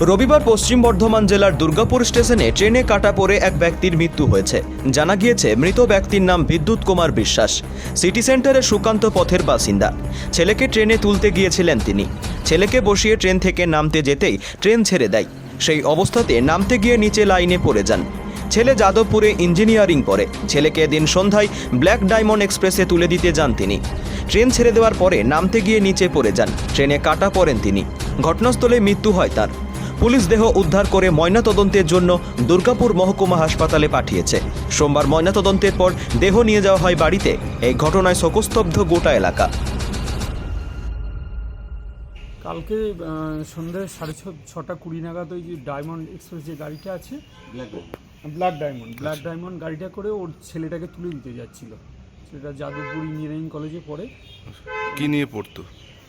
রবিবার পশ্চিম বর্ধমান জেলার দুর্গাপুর স্টেশনে ট্রেনে কাটা পড়ে এক ব্যক্তির মৃত্যু হয়েছে। জানা গিয়েছে, মৃত ব্যক্তির নাম বিদ্যুৎ কুমার বিশ্বাস। সিটি সেন্টারের সুকান্ত পথের বাসিন্দা। ছেলেকে ট্রেনে তুলতে গিয়েছিলেন তিনি। ছেলেকে বসিয়ে ট্রেন থেকে নামতে যেতেই ট্রেন ছেড়ে দেয়। সেই অবস্থাতে নামতে গিয়ে নিচে লাইনে পড়ে যান। ছেলে যাদবপুরে ইঞ্জিনিয়ারিং পড়ে। ছেলেকে দিন সন্ধ্যায় ব্ল্যাক ডায়মন্ড এক্সপ্রেসে তুলে দিতে যান তিনি। ট্রেন ছেড়ে দেওয়ার পরে নামতে গিয়ে নিচে পড়ে যান। ট্রেনে কাটা পড়েন তিনি। ঘটনাস্থলে মৃত্যু হয় তার। পুলিশ দেহ উদ্ধার করে ময়নাতদন্তের জন্য দুর্গাপুর মহকুমা হাসপাতালে পাঠিয়েছে। সোমবার ময়নাতদন্তের পর দেহ নিয়ে যাওয়া হয় বাড়িতে। এই ঘটনায় শোকস্তব্ধ গোটা এলাকা। কালকে সন্ধ্যে সাড়ে ছ ছটা কুড়ি নাগাদ ওই যে ডায়মন্ড এক্সপ্রেস যে গাড়িটা আছে ব্ল্যাক ডায়মন্ড ব্ল্যাক ডায়মন্ড গাড়িটা করে ওর ছেলেটাকে তুলে দিতে যাচ্ছিল। সেটা যাদবপুর ইঞ্জিনিয়ারিং কলেজে পড়ে। কি নিয়ে পড়তো?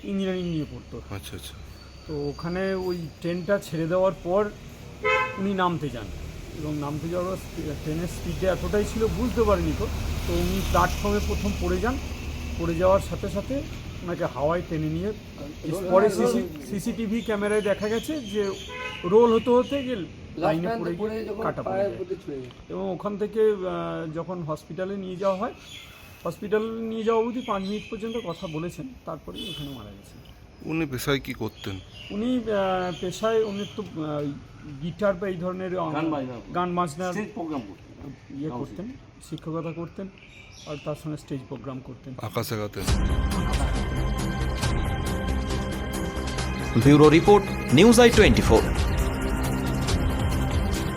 ইঞ্জিনিয়ারিং নিয়ে পড়তো। আচ্ছা আচ্ছা। তো ওখানে ওই ট্রেনটা ছেড়ে দেওয়ার পর উনি নামতে যান। এবং নামতে যাওয়ার পর ট্রেনের স্পিডটা এতটাই ছিল বুঝতে পারেনি তো। তো উনি প্ল্যাটফর্মে প্রথম পড়ে যান। পড়ে যাওয়ার সাথে সাথে ওনাকে হাওয়ায় টেনে নিয়ে পরে সিসি সিসিটিভি ক্যামেরায় দেখা গেছে যে রোল হতে হতে যে লাইনে পড়ে গিয়ে কাটা পড়ে যায়। এবং ওখান থেকে যখন হসপিটালে নিয়ে যাওয়া হয় হসপিটাল নিয়ে যাওয়া অবধি পাঁচ মিনিট পর্যন্ত কথা বলেছেন তারপরেই ওখানে মারা গেছেন। উনি পেশায় কি করতেন? উনি পেশায় উনি তো গিটার বা এই ধরনের গান বাজনার ইয়ে করতেন শিক্ষকতা করতেন আর তার সঙ্গে স্টেজ প্রোগ্রাম করতেন। আকাশে গাতেন। Bureau report news I twenty four